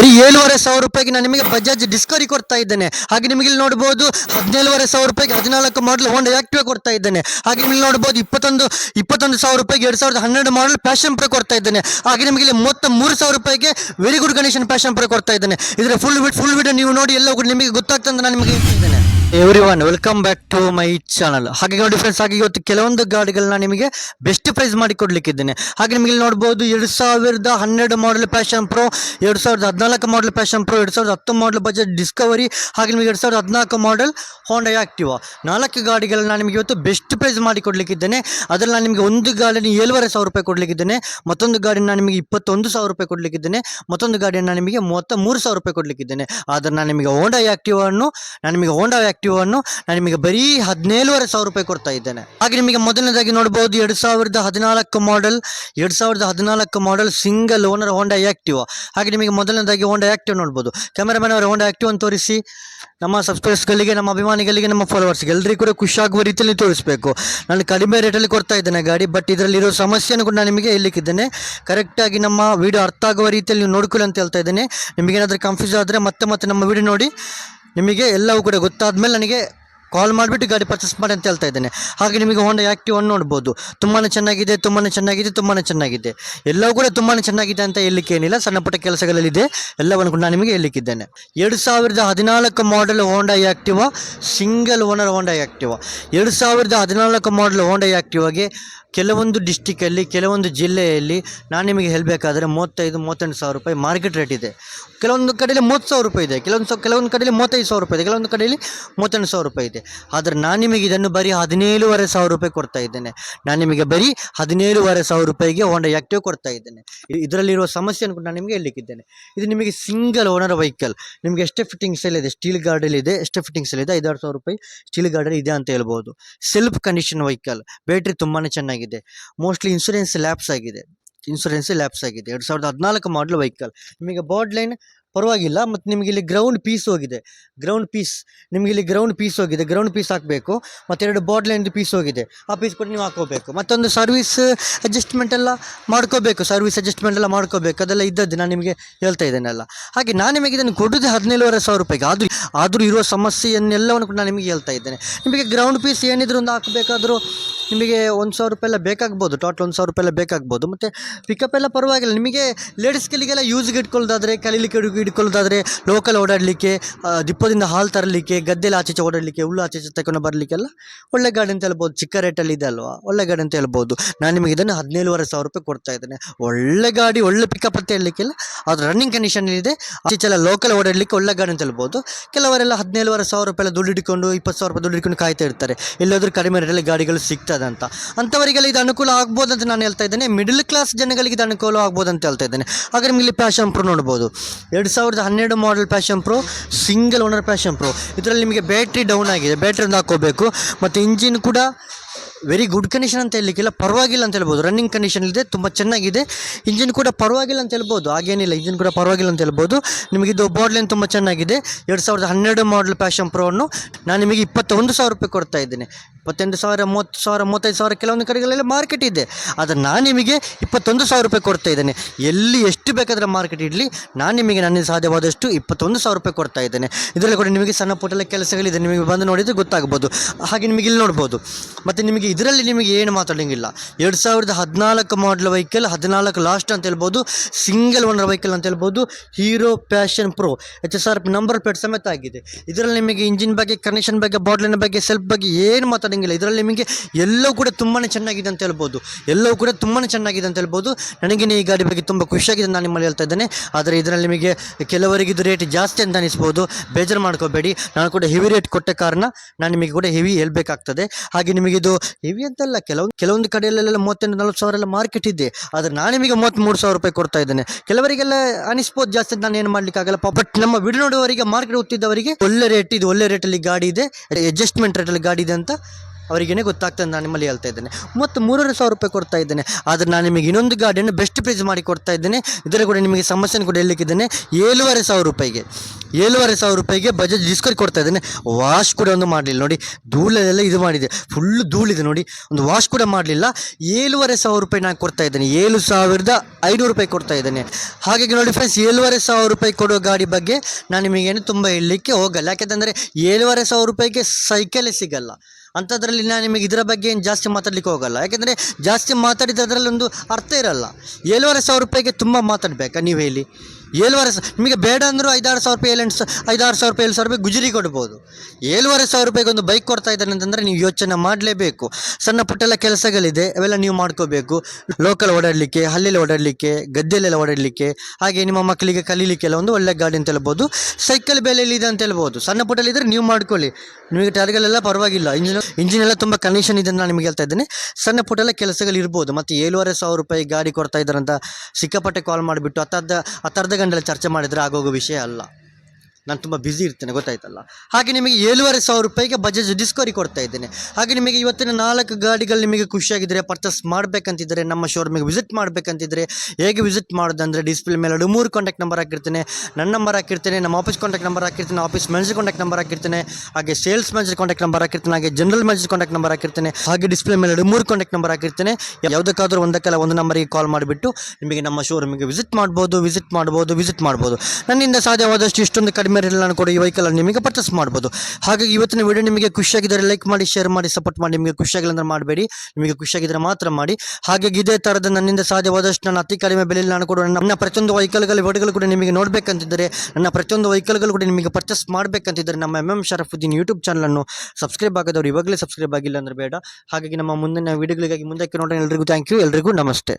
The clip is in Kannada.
ಬರೀ ಏಳುವರೆ ಸಾವಿರ ರೂಪಾಯಿಗೆ ನಾನು ನಿಮಗೆ ಬಜಾಜ್ ಡಿಸ್ಕವರಿ ಕೊಡ್ತಾ ಇದ್ದೇನೆ. ಹಾಗೆ ನಿಮಗೆ ಇಲ್ಲಿ ನೋಡಬಹುದು ಹದಿನೇಳುವರೆ ಸಾವಿರ ರೂಪಾಯಿಗೆ ಹದಿನಾಲ್ಕು ಮಾಡಲ್ ಹೋಂಡಾ ಆಕ್ಟಿವಾ ಕೊಡ್ತಾ ಇದ್ದೇನೆ. ಹಾಗೆ ನಿಮಗೆ ನೋಡಬಹುದು ಇಪ್ಪತ್ತೊಂದು ಇಪ್ಪತ್ತೊಂದು ಸಾವಿರ ರೂಪಾಯಿಗೆ ಎರಡು ಸಾವಿರದ ಹನ್ನೆರಡು ಮಾಡಲ್ ಪ್ಯಾಷನ್ ಪ್ರೊ ಕೊಡ್ತಾ ಇದ್ದೇನೆ. ಹಾಗೆ ನಿಮಗೆ ಇಲ್ಲಿ ಮೂವತ್ತ ಮೂರು ಸಾವಿರ ರೂಪಾಯಿಗೆ very good condition passion pro ಕೊಡ್ತಾ ಇದ್ದೇನೆ. ಇದರ ಫುಲ್ ಫುಲ್ ವಿಡಿಯೋ ನೀವು ನೋಡಿ, ಎಲ್ಲ ನಿಮಗೆ ಗೊತ್ತಾಗ್ತದೆ ನಾನು ನಿಮಗೆ ಹೇಳ್ತಿದ್ದೇನೆ. Everyone welcome back to my channel ಹಾಗೆ ನೋಡಿ ಫ್ರೆಂಡ್ಸ್ ಹಾಗೆ ಇವತ್ತು ಕೆಲವೊಂದು ಗಾಡಿಗಳನ್ನ ನಿಮಗೆ ಬೆಸ್ಟ್ ಪ್ರೈಸ್ ಮಾಡಿ ಕೊಡ್ಲಿಕ್ಕಿದ್ದೇನೆ. ಹಾಗೆ ನಿಮಗೆ ಇಲ್ಲಿ ನೋಡ್ಬೋದು ಎರಡು ಸಾವಿರದ ಹನ್ನೆರಡು ಮಾಡಲ್ ಪ್ಯಾಷನ್ ಪ್ರೋ ಎರಡು ಸಾವಿರದ ಹದಿನಾಲ್ಕು ಮಾಡಲ್ ಪ್ಯಾಷನ್ ಪ್ರೋ ಎರಡು ಸಾವಿರದ ಹತ್ತು ಮಾಡಲ್ ಬಜೆಟ್ ಡಿಸ್ಕವರಿ ಹಾಗೆ ನಿಮಗೆ ಎರಡು ಸಾವಿರದ ಹದಿನಾಲ್ಕು ಮಾಡಲ್ ಹೋಂಡೈ ಆ್ಯಕ್ಟಿವಾ ನಾಲ್ಕು ಗಾಡಿಗಳನ್ನ ನಾನು ನಿಮಗೆ ಇವತ್ತು ಬೆಸ್ಟ್ ಪ್ರೈಸ್ ಮಾಡಿ ಕೊಡ್ಲಿಕ್ಕಿದ್ದೇನೆ. ಅದರಲ್ಲಿ ನಾನು ನಿಮಗೆ ಒಂದು ಗಾಡಿನ ಏಳುವರೆ ಸಾವಿರ ರೂಪಾಯಿ ಕೊಡ್ಲಿಕ್ಕಿದ್ದೇನೆ. ಮತ್ತೊಂದು ಗಾಡಿನ ನಿಮಗೆ ಇಪ್ಪತ್ತೊಂದು ಸಾವಿರ ರೂಪಾಯಿ ಕೊಡ್ಲಿಕ್ಕಿದ್ದೇನೆ. ಮತ್ತೊಂದು ಗಾಡಿಯನ್ನು ನಾನು ನಿಮಗೆ ಮೂವತ್ತ ಮೂರು ಸಾವಿರ ರೂಪಾಯಿ ಕೊಡ್ಲಿಕ್ಕಿದ್ದೇನೆ. ಆದರೆ ನಾನು ನಿಮಗೆ ಹೋಂಡಾ ಆಕ್ಟಿವನ್ನು ನಾನು ನಿಮಗೆ ಹೋಂಡಾ ಆಕ್ಟಿವನ್ನು ನಾನು ನಿಮಗೆ ಬರೀ ಹದಿನೇಳುವರೆ ಸಾವಿರ ರೂಪಾಯಿ ಕೊಡ್ತಾ ಇದ್ದೇನೆ. ಹಾಗೆ ನಿಮಗೆ ಮೊದಲನೇದಾಗಿ ನೋಡಬಹುದು ಎರಡು ಸಾವಿರದ ಹದಿನಾಲ್ಕು ಮಾಡೆಲ್ ಎರಡು ಸಾವಿರದ ಹದಿನಾಲ್ಕು model single owner Honda Activa ಹಾಗೆ ನಿಮಗೆ ಮೊದಲನೇದಾಗಿ ಹೋಂಡಾ ಆಕ್ಟಿವ್ ನೋಡ್ಬೋದು. ಕ್ಯಾಮರಾಮನ್ ಅವರ ಹೋಂಡಾ ಆಕ್ಟಿವ್ ಅಂತ ತೋರಿಸಿ. ನಮ್ಮ ಸಬ್ಸ್ಕ್ರೈಬರ್ಸ್ಗಳಿಗೆ ನಮ್ಮ ಅಭಿಮಾನಿಗಳಿಗೆ, ನಮ್ಮ ಫಾಲೋವರ್ಸ್ಗೆ ಎಲ್ಲರಿಗೂ ಕೂಡ ಖುಷಿಯಾಗುವ ರೀತಿಯಲ್ಲಿ ತೋರಿಸಬೇಕು. ನಾನು ಕಡಿಮೆ ರೇಟಲ್ಲಿ ಕೊಡ್ತಾ ಇದ್ದೇನೆ ಗಾಡಿ ಬಟ್ ಇದರಲ್ಲಿರೋ ಸಮಸ್ಯೆಯನ್ನು ಕೂಡ ನಾನು ನಿಮಗೆ ಹೇಳಲಿಕ್ಕಿದ್ದೇನೆ. ಕರೆಕ್ಟಾಗಿ ನಮ್ಮ ವಿಡಿಯೋ ಅರ್ಥ ಆಗುವ ರೀತಿಯಲ್ಲಿ ನೀವು ನೋಡ್ಕೊಳ್ಳಿ ಅಂತ ಹೇಳ್ತಾ ಇದ್ದೇನೆ. ನಿಮಗೇನಾದರೂ ಕನ್ಫ್ಯೂಸ್ ಆದರೆ ಮತ್ತೆ ಮತ್ತೆ ನಮ್ಮ ವಿಡಿಯೋ ನೋಡಿ. ನಿಮಗೆ ಎಲ್ಲವೂ ಕೂಡ ಗೊತ್ತಾದ ಮೇಲೆ ನನಗೆ ಕಾಲ್ ಮಾಡಿಬಿಟ್ಟು ಗಾಡಿ ಪರ್ಚೇಸ್ ಮಾಡಿ ಅಂತ ಹೇಳ್ತಾ ಇದ್ದೇನೆ. ಹಾಗೆ ನಿಮಗೆ ಹೋಂಡಾ ಆ್ಯಕ್ಟಿವನ್ನು ನೋಡ್ಬೋದು. ತುಂಬಾ ಚೆನ್ನಾಗಿದೆ ತುಂಬಾ ಚೆನ್ನಾಗಿದೆ ತುಂಬಾ ಚೆನ್ನಾಗಿದೆ. ಎಲ್ಲವೂ ಕೂಡ ತುಂಬಾ ಚೆನ್ನಾಗಿದೆ ಅಂತ ಹೇಳಲಿಕ್ಕೆ ಏನಿಲ್ಲ. ಸಣ್ಣ ಪುಟ್ಟ ಕೆಲಸಗಳಲ್ಲಿದೆ. ಎಲ್ಲವನ್ನು ಕೂಡ ನಾನು ನಿಮಗೆ ಹೇಳಲಿಕ್ಕಿದ್ದೇನೆ ಎರಡು ಸಾವಿರದ ಹದಿನಾಲ್ಕು model Honda Activa single owner Honda Activa ಎರಡು ಸಾವಿರದ ಹದಿನಾಲ್ಕು ಮಾಡೆಲ್ ಹೋಂಡಾ ಆ್ಯಕ್ಟಿವಾಗೆ ಕೆಲವೊಂದು ಡಿಸ್ಟಿಕಲ್ಲಿ ಕೆಲವೊಂದು ಜಿಲ್ಲೆಯಲ್ಲಿ ನಾನು ನಿಮಗೆ ಹೇಳಬೇಕಾದ್ರೆ ಮೂವತ್ತೈದು, ಮೂವತ್ತೆಂಟು ಸಾವಿರ ರೂಪಾಯಿ ಮಾರ್ಕೆಟ್ ರೇಟ್ ಇದೆ. ಕೆಲವೊಂದು ಕಡೆಯಲ್ಲಿ ಮೂವತ್ತು ಸಾವಿರ ರೂಪಾಯಿ ಇದೆ, ಕೆಲವೊಂದು ಸ, ಕೆಲವೊಂದು ಕಡೆಯಲ್ಲಿ ಮೂವತ್ತೈದು ಸಾವಿರ ರೂಪಾಯಿ ಇದೆ, ಕೆಲವೊಂದು ಕಡೆಯಲ್ಲಿ ಮೂವತ್ತೆಂಟು ಸಾವಿರ ರೂಪಾಯಿ ಇದೆ. ಆದರೆ ನಾನು ನಿಮಗೆ ಇದನ್ನು ಬರೀ ಹದಿನೇಳುವರೆ ಸಾವಿರ ರೂಪಾಯಿ ಕೊಡ್ತಾ ಇದ್ದೇನೆ. ನಾನು ನಿಮಗೆ ಬರೀ ಹದಿನೇಳುವರೆ ಸಾವಿರ ರೂಪಾಯಿಗೆ ಹೋಂಡಾ ಆ್ಯಕ್ಟಿವ್ ಕೊಡ್ತಾ ಇದ್ದೇನೆ. ಇದರಲ್ಲಿರುವ ಸಮಸ್ಯೆಯನ್ನು ಕೂಡ ನಾನು ನಿಮಗೆ ಹೇಳಲಿಕ್ಕಿದ್ದೇನೆ. ಇದು ನಿಮಗೆ ಸಿಂಗಲ್ ಓನರ್ ವೆಹಿಕಲ್ ನಿಮಗೆ ಎಷ್ಟೇ ಫಿಟ್ಟಿಂಗ್ಸ್ ಎಲ್ಲ ಇದೆ? ಸ್ಟೀಲ್ ಗಾರ್ಡಲ್ಲಿ ಇದೆ. ಎಷ್ಟೇ ಫಿಟ್ಟಿಂಗ್ಸ್ ಇದೆ? ಐದಾರು ಸಾವಿರ ರೂಪಾಯಿ ಸ್ಟೀಲ್ ಗಾರ್ಡಲ್ಲಿ ಇದೆ ಅಂತ ಹೇಳ್ಬೋದು. ಸೆಲ್ಫ್ ಕಂಡೀಷನ್ ವೆಹಿಕಲ್ ಬ್ಯಾಟ್ರಿ ತುಂಬಾ ಚೆನ್ನಾಗಿದೆ. ಮೋಸ್ಟ್ಲಿ ಇನ್ಸೂರೆನ್ಸ್ ಲ್ಯಾಪ್ಸ್ ಆಗಿದೆ. ಇನ್ಸೂರೆನ್ಸ್ ಲ್ಯಾಪ್ಸ್ ಆಗಿದೆ. ಎರಡು ಸಾವಿರದ ಹದಿನಾಲ್ಕು ಮಾಡಲ್ ವೆಹಿಕಲ್ ನಿಮಗೆ ಬಾರ್ಡ್ ಲೈನ್ ಪರವಾಗಿಲ್ಲ, ಮತ್ತು ನಿಮಗೆ ಇಲ್ಲಿ ಗ್ರೌಂಡ್ ಪೀಸ್ ಹೋಗಿದೆ. ಗ್ರೌಂಡ್ ಪೀಸ್ ನಿಮಗೆ ಇಲ್ಲಿ ಗ್ರೌಂಡ್ ಪೀಸ್ ಹೋಗಿದೆ. ಗ್ರೌಂಡ್ ಪೀಸ್ ಹಾಕಬೇಕು. ಮತ್ತು ಎರಡು ಬಾರ್ಡ್ ಲೈನ್ದು ಪೀಸ್ ಹೋಗಿದೆ. ಆ ಪೀಸ್ ಕೂಡ ನೀವು ಹಾಕೋಬೇಕು ಮತ್ತೊಂದು ಸರ್ವಿಸ್ ಅಡ್ಜಸ್ಟ್ಮೆಂಟ್ ಎಲ್ಲ ಮಾಡ್ಕೋಬೇಕು. ಸರ್ವಿಸ್ ಅಡ್ಜಸ್ಟ್ಮೆಂಟ್ ಎಲ್ಲ ಮಾಡ್ಕೋಬೇಕು. ಅದೆಲ್ಲ ಇದ್ದದ್ದು ನಾನು ನಿಮಗೆ ಹೇಳ್ತಾ ಇದ್ದೇನೆಲ್ಲ. ಹಾಗೆ ನಾನು ನಿಮಗೆ ಇದನ್ನು ಕೊಡೋದು ಹದಿನೇಳುವರೆ ಸಾವಿರ ರೂಪಾಯಿಗೆ. ಆದರೂ ಆದರೂ ಇರುವ ಸಮಸ್ಯೆಯನ್ನೆಲ್ಲವನ್ನು ಕೂಡ ನಾನು ನಿಮಗೆ ಹೇಳ್ತಾ ಇದ್ದೇನೆ. ನಿಮಗೆ ಗ್ರೌಂಡ್ ಪೀಸ್ ಏನಿದ್ರು ಒಂದು ಹಾಕಬೇಕಾದ್ರೂ ನಿಮಗೆ ಒಂದು ಸಾವಿರ ರೂಪಾಯಿ ಎಲ್ಲ ಬೇಕಾಗ್ಬೋದು ಟೋಟಲ್ ಒಂದು ಸಾವಿರ ರೂಪಾಯಿ ಎಲ್ಲ ಬೇಕಾಗ್ಬೋದು. ಮತ್ತು ಪಿಕಪ್ ಎಲ್ಲ ಪರವಾಗಿಲ್ಲ. ನಿಮಗೆ ಲೇಡೀಸ್ಗಳಿಗೆಲ್ಲ ಯೂಸ್ಗೆ ಇಟ್ಕೊಳ್ಳೋದಾದರೆ, ಕಲೀಲಿಕ್ಕೆ ಇಟ್ಕೊಳ್ಳೋದಾದರೆ ಲೋಕಲ್ ಓಡಾಡಲಿಕ್ಕೆ ದಿಪ್ಪದಿಂದ ಹಾಲು ತರಲಿಕ್ಕೆ ಗದ್ದೆಲ್ಲ ಆಚೆಚೆ ಓಡಾಡಲಿಕ್ಕೆ, ಹುಲ್ಲು ಆಚೆಚೆ ತಗೊಂಡು ಬರಲಿಕ್ಕೆಲ್ಲ ಒಳ್ಳೆ ಗಾಡಿ ಅಂತ ಹೇಳ್ಬೋದು. ಚಿಕ್ಕ ರೇಟಲ್ಲಿ ಇದೆ ಅಲ್ವಾ? ಒಳ್ಳೆ ಗಾಡಿ ಅಂತ ಹೇಳ್ಬೋದು. ನಾನು ನಿಮಗೆ ಇದನ್ನು ಹದಿನೇಳುವರೆ ಸಾವಿರ ರೂಪಾಯಿ ಕೊಡ್ತಾ ಇದ್ದೇನೆ. ಒಳ್ಳೆ ಗಾಡಿ, ಒಳ್ಳೆ ಪಿಕಪ್ ಅಂತ ಹೇಳಲಿಕ್ಕಿಲ್ಲ ಅದು ರನ್ನಿಂಗ್ ಕಂಡೀಷನ್ ಇದೆ. ಆಚೆಲ್ಲ ಲೋಕಲ್ ಓಡಾಡಲಿಕ್ಕೆ ಒಳ್ಳೆ ಗಾಡಿ ಅಂತ ಹೇಳ್ಬೋದು. ಕೆಲವರೆಲ್ಲ ಹದಿನೇಳುವರೆ ಸಾವಿರ ರೂಪಾಯಿ ದುಡ್ಡು ಹಿಡ್ಕೊಂಡು ಇಪ್ಪತ್ತು ಸಾವಿರ ರೂಪಾಯಿ ದುಡ್ಡು ಹಿಡ್ಕೊಂಡು ಕಾಯ್ತಾ ಇರ್ತಾರೆ. ಎಲ್ಲಾದರೂ ಕಡಿಮೆ ರೇಟಲ್ಲಿ ಗಾಡಿಗಳು ಸಿಗ್ತದೆ. ಅಂತ ಅಂಥವರಿಗೆಲ್ಲ ಇದು ಅನುಕೂಲ ಆಗ್ಬೋದು ಅಂತ ನಾನು ಹೇಳ್ತಾ ಇದ್ದೇನೆ. ಮಿಡಲ್ ಕ್ಲಾಸ್ ಜನಗಳಿಗೆ ಇದು ಅನುಕೂಲ ಆಗ್ಬೋದು ಅಂತ ಹೇಳ್ತಾ ಇದ್ದೇನೆ. ಹಾಗೆ ನಿಮಗೆ ಇಲ್ಲಿ ಪ್ಯಾಷನ್ ಪ್ರೋ ನೋಡ್ಬೋದು. ಎರಡು ಸಾವಿರದ ಹನ್ನೆರಡು model passion pro single owner passion pro ಇದರಲ್ಲಿ ನಿಮಗೆ ಬ್ಯಾಟ್ರಿ ಡೌನ್ ಆಗಿದೆ. ಬ್ಯಾಟ್ರಿ ಒಂದು ಹಾಕೋಬೇಕು ಮತ್ತು ಇಂಜಿನ್ ಕೂಡ ವೆರಿ ಗುಡ್ ಕಂಡೀಷನ್ ಅಂತ ಹೇಳಲಿಕ್ಕಿಲ್ಲ ಪರವಾಗಿಲ್ಲ ಅಂತ ಹೇಳ್ಬೋದು. ರನ್ನಿಂಗ್ ಕಂಡೀಷನ್ ಇದೆ. ತುಂಬ ಚೆನ್ನಾಗಿದೆ. ಇಂಜಿನ್ ಕೂಡ ಪರವಾಗಿಲ್ಲ ಅಂತ ಹೇಳ್ಬೋದು. ಹಾಗೇನಿಲ್ಲ. ಇಂಜಿನ್ ಕೂಡ ಪರವಾಗಿಲ್ಲ ಅಂತ ಹೇಳ್ಬೋದು. ನಿಮಗೆ ಇದು ಬಾಡ್ಲೈನ್ ತುಂಬ ಚೆನ್ನಾಗಿದೆ. ಎರಡು ಸಾವಿರದ ಹನ್ನೆರಡು ಮಾಡಲ್ ಪ್ಯಾಶನ್ ಪ್ರೋವನ್ನು ನಾನು ನಿಮಗೆ ಇಪ್ಪತ್ತೊಂದು ಸಾವಿರ ರೂಪಾಯಿ ಕೊಡ್ತಾ ಇದ್ದೇನೆ. ಇಪ್ಪತ್ತೆಂಟು ಸಾವಿರ, ಮೂವತ್ತು ಸಾವಿರ, ಮೂವತ್ತೈದು ಸಾವಿರ ಕೆಲವೊಂದು ಕಡೆಗಳಲ್ಲಿ ಮಾರ್ಕೆಟ್ ಇದೆ. ಆದರೆ ನಾನು ನಿಮಗೆ ಇಪ್ಪತ್ತೊಂದು ಸಾವಿರ ರೂಪಾಯಿ ಕೊಡ್ತಾ ಇದ್ದೇನೆ. ಎಲ್ಲಿ ಎಷ್ಟು ಬೇಕಾದರೆ ಮಾರ್ಕೆಟ್ ಇಡಲಿ, ನಾನು ನಿಮಗೆ ನನ್ನ ಸಾಧ್ಯವಾದಷ್ಟು ಇಪ್ಪತ್ತೊಂದು ಸಾವಿರ ರೂಪಾಯಿ ಕೊಡ್ತಾ ಇದ್ದೇನೆ. ಇದರಲ್ಲಿ ಕೂಡ ನಿಮಗೆ ಸಣ್ಣ ಪುಟ್ಟ ಕೆಲಸಗಳಿದೆ. ನಿಮಗೆ ಬಂದು ನೋಡಿದರೆ ಗೊತ್ತಾಗ್ಬೋದು. ಹಾಗೆ ನಿಮಗೆ ಇಲ್ಲಿ ನೋಡ್ಬೋದು. ಮತ್ತು ನಿಮಗೆ ಇದರಲ್ಲಿ ನಿಮಗೆ ಏನು ಮಾತಾಡೋಂಗಿಲ್ಲ. ಎರಡು ಸಾವಿರದ ಹದಿನಾಲ್ಕು ಮಾಡಲ್ ವೆಹಿಕಲ್ ಹದಿನಾಲ್ಕು ಲಾಸ್ಟ್ ಅಂತ ಹೇಳ್ಬೋದು. ಸಿಂಗಲ್ ಓನರ್ ವೆಹಿಕಲ್ ಅಂತ ಹೇಳ್ಬೋದು. Hero passion pro H S R number plate ಸಮೇತ ಆಗಿದೆ. ಇದರಲ್ಲಿ ನಿಮಗೆ ಇಂಜಿನ್ ಬಗ್ಗೆ ಕನೆಕ್ಷನ್ ಬಗ್ಗೆ ಬಾಟ್ಲಿನ ಬಗ್ಗೆ ಸೆಲ್ಫ್ ಬಗ್ಗೆ ಏನು ಮಾತಾಡೋಂಗಿಲ್ಲ. ಇದರಲ್ಲಿ ನಿಮಗೆ ಎಲ್ಲವೂ ಕೂಡ ತುಂಬಾ ಚೆನ್ನಾಗಿದೆ ಅಂತ ಹೇಳ್ಬೋದು. ಎಲ್ಲವೂ ಕೂಡ ತುಂಬಾ ಚೆನ್ನಾಗಿದೆ ಅಂತ ಹೇಳ್ಬೋದು. ನನಗೆ ಈ ಗಾಡಿ ಬಗ್ಗೆ ತುಂಬ ಖುಷಿಯಾಗಿದೆ ನಾನು ನಿಮ್ಮಲ್ಲಿ ಹೇಳ್ತಾ ಇದ್ದೇನೆ. ಆದರೆ ಇದರಲ್ಲಿ ನಿಮಗೆ ಕೆಲವರಿಗೆ ಇದು ರೇಟ್ ಜಾಸ್ತಿ ಅಂತ ಅನಿಸ್ಬೋದು. ಬೇಜಾರು ಮಾಡ್ಕೋಬೇಡಿ. ನಾನು ಕೂಡ ಹೆವಿ ರೇಟ್ ಕೊಟ್ಟ ಕಾರಣ ನಾನು ನಿಮಗೆ ಕೂಡ ಹೆವಿ ಹೇಳ್ಬೇಕಾಗ್ತದೆ. ಹಾಗೆ ನಿಮಗೆ ಇದು ಹೆವಿ ಅಂತಲ್ಲ, ಕೆಲವೊಂದು ಕೆಲವೊಂದು ಕಡೆಯಲ್ಲೆಲ್ಲ ಮೂವತ್ತೆಂಟು, ನಲ್ವತ್ತು ಸಾವಿರ ಎಲ್ಲ ಮಾರ್ಕೆಟ್ ಇದೆ. ಆದರೆ ನಾನು ನಿಮಗೆ ಮೂವತ್ತ್ಮೂರು ಸಾವಿರ ರೂಪಾಯಿ ಕೊಡ್ತಾ ಇದ್ದೇನೆ. ಕೆಲವರಿಗೆಲ್ಲ ಅನಿಸ್ಬೋದು ಜಾಸ್ತಿ ನಾನು ಏನು ಮಾಡಲಿಕ್ಕಾಗಲ್ಲ ಬಟ್ ನಮ್ಮ ವಿಡಿಯೋ ನೋಡುವವರಿಗೆ ಮಾರ್ಕೆಟ್ ಗೊತ್ತಿದ್ದವರಿಗೆ ಒಳ್ಳೆ ರೇಟ್ ಇದು ಒಳ್ಳೆ ರೇಟಲ್ಲಿ ಗಾಡಿ ಇದೆ. ಅಡ್ಜಸ್ಟ್ಮೆಂಟ್ ರೇಟಲ್ಲಿ ಗಾಡಿ ಇದೆ ಅಂತ ಅವರಿಗೇನೆ ಗೊತ್ತಾಗ್ತದೆ ನಾನು ನಿಮ್ಮಲ್ಲಿ ಹೇಳ್ತಾ ಇದ್ದೇನೆ. ಮತ್ತು ಮೂರುವರೆ ಸಾವಿರ ರೂಪಾಯಿ ಕೊಡ್ತಾ ಇದ್ದೇನೆ. ಆದರೆ ನಾನು ನಿಮಗೆ ಇನ್ನೊಂದು ಗಾಡಿಯನ್ನು ಬೆಸ್ಟ್ ಪ್ರೈಸ್ ಮಾಡಿ ಕೊಡ್ತಾ ಇದ್ದೇನೆ. ಇದರ ಕೂಡ ನಿಮಗೆ ಸಮಸ್ಯೆನ ಕೂಡ ಹೇಳಲಿಕ್ಕಿದ್ದೇನೆ ಏಳುವರೆ ಸಾವಿರ ರೂಪಾಯಿಗೆ, ಏಳುವರೆ ಸಾವಿರ ರೂಪಾಯಿಗೆ ಬಜಾಜ್ ಡಿಸ್ಕೌಂಟ್ ಕೊಡ್ತಾ ಇದ್ದೇನೆ. ವಾಶ್ ಕೂಡ ಒಂದು ಮಾಡಲಿಲ್ಲ ನೋಡಿ. ಧೂಳಲ್ಲೆಲ್ಲ ಇದು ಮಾಡಿದೆ. ಫುಲ್ಲು ಧೂಳಿದೆ ನೋಡಿ. ಒಂದು ವಾಶ್ ಕೂಡ ಮಾಡಲಿಲ್ಲ. ಏಳುವರೆ ಸಾವಿರ ರೂಪಾಯಿ ನಾನು ಕೊಡ್ತಾ ಇದ್ದೇನೆ. ಏಳು ಸಾವಿರದ ಐನೂರು ರೂಪಾಯಿ ಕೊಡ್ತಾ ಇದ್ದೇನೆ. ಹಾಗಾಗಿ ನೋಡಿ ಫ್ರೆಂಡ್ಸ್ ಏಳುವರೆ ಸಾವಿರ ರೂಪಾಯಿ ಕೊಡುವ ಗಾಡಿ ಬಗ್ಗೆ ನಾನು ನಿಮಗೇನು ತುಂಬ ಹೇಳಲಿಕ್ಕೆ ಹೋಗಲ್ಲ. ಯಾಕೆಂದರೆ ಏಳುವರೆ ಸಾವಿರ ರೂಪಾಯಿಗೆ ಸೈಕಲೇ ಸಿಗಲ್ಲ. ಅಂಥದ್ರಲ್ಲಿ ನಾನು ನಿಮಗೆ ಇದರ ಬಗ್ಗೆ ಏನು ಜಾಸ್ತಿ ಮಾತಾಡಲಿಕ್ಕೆ ಹೋಗಲ್ಲ. ಯಾಕೆಂದರೆ ಜಾಸ್ತಿ ಮಾತಾಡಿದ್ರೆ ಅದರಲ್ಲಿ ಒಂದು ಅರ್ಥ ಇರಲ್ಲ. ಏಳುವರೆ ಸಾವಿರ ರೂಪಾಯಿಗೆ ತುಂಬ ಮಾತಾಡಬೇಕಾ ನೀವು ಹೇಳಿ? ಏಳುವರೆ ಸಾವಿರ ನಿಮಗೆ ಬೇಡ ಅಂದರೂ ಐದಾರು ಸಾವಿರ ರೂಪಾಯಿ ಏಳೆಂಟು ಐದಾರು ಸಾವಿರ ರೂಪಾಯಿ, ಏಳು ಸಾವಿರ ರೂಪಾಯಿ ಗುಜರಿ ಕೊಡ್ಬೋದು. ಏಳುವರೆ ಸಾವಿರ ರೂಪಾಯಿಗೆ ಒಂದು ಬೈಕ್ ಕೊಡ್ತಾ ಇದ್ದಾನೆ ಅಂತಂದರೆ ನೀವು ಯೋಚನೆ ಮಾಡಲೇಬೇಕು. ಸಣ್ಣ ಪುಟ್ಟೆಲ್ಲ ಕೆಲಸಗಳಿದೆ, ಅವೆಲ್ಲ ನೀವು ಮಾಡ್ಕೋಬೇಕು. ಲೋಕಲ್ ಓಡಾಡಲಿಕ್ಕೆ ಹಳ್ಳಿಯಲ್ಲಿ ಓಡಾಡಲಿಕ್ಕೆ, ಗದ್ದೆಲೆಲ್ಲ ಓಡಾಡಲಿಕ್ಕೆ, ಹಾಗೆ ನಿಮ್ಮ ಮಕ್ಕಳಿಗೆ ಕಲೀಲಿಕ್ಕೆಲ್ಲ ಒಂದು ಒಳ್ಳೆ ಗಾಡಿ ಅಂತ ಹೇಳ್ಬೋದು. ಸೈಕಲ್ ಬೆಲೆಯಲ್ಲಿ ಇದೆ ಅಂತ ಹೇಳ್ಬೋದು. ಸಣ್ಣ ಪುಟ್ಟಲ್ಲಿದ್ದರೆ ನೀವು ಮಾಡ್ಕೊಳ್ಳಿ. ನಿಮಗೆ ಟೈರ್ಗಳೆಲ್ಲ ಪರವಾಗಿಲ್ಲ. ಇಂಜಿನ್ ಇಂಜಿನ್ ಎಲ್ಲ ತುಂಬ ಕಂಡೀಷನ್ ಇದೆ ಅಂತ ನಾನು ನಿಮಗೆ ಹೇಳ್ತಾ ಇದ್ದೀನಿ. ಸಣ್ಣ ಪುಟ್ಟೆಲ್ಲ ಕೆಲಸಗಳು ಇರ್ಬೋದು. ಮತ್ತು ಏಳುವರೆ ಸಾವಿರ ರೂಪಾಯಿ ಗಾಡಿ ಕೊಡ್ತಾ ಅಂತ ಸಿಕ್ಕಾಪಟ್ಟೆ ಕಾಲ್ ಮಾಡಿಬಿಟ್ಟು ಹತ್ತರ್ಧ ಹತ್ತರ್ಧ ಗಂಟೆಲ್ಲ ಚರ್ಚೆ ಮಾಡಿದರೆ ಆಗೋಗೋ ವಿಷಯ ಅಲ್ಲ. ನಾನು ತುಂಬ ಬ್ಯುಸಿ ಇರ್ತೇನೆ, ಗೊತ್ತಾಯ್ತಲ್ಲ? ಹಾಗೆ ನಿಮಗೆ ಏಳುವರೆ ಸಾವಿರ ರೂಪಾಯಿಗೆ ಬಜಾಜ್ ಡಿಸ್ಕವರಿ ಕೊಡ್ತಾ ಇದ್ದೇನೆ. ಹಾಗೆ ನಿಮಗೆ ಇವತ್ತಿನ ನಾಲ್ಕು ಗಾಡಿಗಳು ನಿಮಗೆ ಖುಷಿಯಾಗಿದ್ದರೆ ಪರ್ಚೇಸ್ ಮಾಡಬೇಕಂತಿದ್ದರೆ ನಮ್ಮ ಶೋರೂಮಿಗೆ ವಿಸಿಟ್ ಮಾಡಬೇಕಂತಿದ್ದರೆ ಹೇಗೆ ವಿಸಿಟ್ ಮಾಡೋದಂದರೆ ಡಿಸ್ಪ್ಲೇ ಮೇಲೆ ಮೂರು ಕಾಂಟ್ಯಾಕ್ಟ್ ನಂಬರ್ ಹಾಕಿರ್ತೇನೆ. ನನ್ನ ನಂಬರ್ ಹಾಕಿರ್ತೇನೆ, ನಮ್ಮ ಆಫೀಸ್ ಕಾಂಟ್ಯಾಕ್ಟ್ ನಂಬರ್ ಹಾಕಿರ್ತೇನೆ ಆಫೀಸ್ ಮ್ಯಾನೇಜರ್ ಕಾಂಟ್ಯಾಕ್ಟ್ ನಂಬರ್ ಹಾಕಿರ್ತೇನೆ. ಹಾಗೆ ಸೇಲ್ಸ್ ಮ್ಯಾನೇಜರ್ ಕಾಂಟ್ಯಾಕ್ಟ್ ನಂಬರ್ ಹಾಕಿರ್ತೇನೆ, ಹಾಗೆ ಜನರಲ್ ಮ್ಯಾನೇಜರ್ ಕಾಂಟ್ಯಾಕ್ಟ್ ನಂಬರ್ ಹಾಕಿರ್ತೇನೆ. ಹಾಗೆ ಡಿಸ್ಪ್ಲೇ ಮೇಲೆ ಮೂರು ಕಾಂಟ್ಯಾಕ್ಟ್ ನಂಬರ್ ಹಾಕಿರ್ತೇನೆ. ಯಾವುದಕ್ಕಾದ್ರೂ ಒಂದಕ್ಕೆಲ್ಲ ಒಂದು ನಂಬರಿಗೆ ಕಾಲ್ ಮಾಡಿಬಿಟ್ಟು ನಿಮಗೆ ನಮ್ಮ ಶೋರೂಮಿಗೆ ವಿಸಿಟ್ ಮಾಡ್ಬೋದು ವಿಸಿಟ್ ಮಾಡ್ಬೋದು ವಿಸಿಟ್ ಮಾಡ್ಬೋದು. ನನ್ನಿಂದ ಸಾಧ್ಯವಾದಷ್ಟು ಇಷ್ಟೊಂದು ಕಡಿಮೆ ರೇಟಲ್ಲಿ ನಾನು ಕೂಡ ಈ ವೆಹಿಕಲ್ ನಿಮಗೆ ಪರ್ಚೇಸ್ ಮಾಡ್ಬೋದು. ಹಾಗಾಗಿ ಇವತ್ತಿನ ವಿಡಿಯೋ ನಿಮಗೆ ಖುಷಿಯಾಗಿದ್ದರೆ ಲೈಕ್ ಮಾಡಿ ಶೇರ್ ಮಾಡಿ ಸಪೋರ್ಟ್ ಮಾಡಿ, ನಿಮಗೆ ಖುಷಿಯಾಗಿಲ್ಲ ಅಂದ್ರೆ ಮಾಡಬೇಡಿ. ನಿಮಗೆ ಖುಷಿಯಾಗಿದ್ದರೆ ಮಾತ್ರ ಮಾಡಿ. ಹಾಗಾಗಿ ಇದೇ ಥರದ ನನ್ನಿಂದ ಸಾಧ್ಯವಾದಷ್ಟು ನಾನು ಅತಿ ಕಡಿಮೆ ಬೆಲೆಯಲ್ಲಿ ನಾನು ಕೂಡ ನನ್ನ ಪ್ರತಿಯೊಂದು ವೆಹಿಕಲ್ಗಳ ವಿಡಿಯೋಗಳು ಕೂಡ ನಿಮಗೆ ನೋಡಬೇಕಂತಿದ್ದರೆ, ನನ್ನ ಪ್ರತಿಯೊಂದು ವೆಹಿಕಲ್ಗಳು ಕೂಡ ನಿಮಗೆ ಪರ್ಚೇಸ್ ಮಾಡಬೇಕಂತಿದ್ದರೆ ನಮ್ಮ ಎಂ ಎಂ ಶರಫುದ್ದೀನ್ ಯೂಟ್ಯೂಬ್ ಚಾನಲನ್ನು ಸಬ್ಸ್ಕ್ರೈಬ್ ಆಗದವರು ಇವಾಗಲೇ ಸಬ್ಸ್ಕ್ರೈಬ್ ಆಗಿಲ್ಲ ಅಂದರೆ ಬೇಡ. ಹಾಗಾಗಿ ನಮ್ಮ ಮುಂದಿನ ವಿಡಿಯೋಗಳಿಗಾಗಿ ಮುಂದಕ್ಕೆ ನೋಡೋಣ ಎಲ್ರಿಗೂ ಥ್ಯಾಂಕ್ ಯು ಎಲ್ರಿಗೂ ನಮಸ್ತೆ.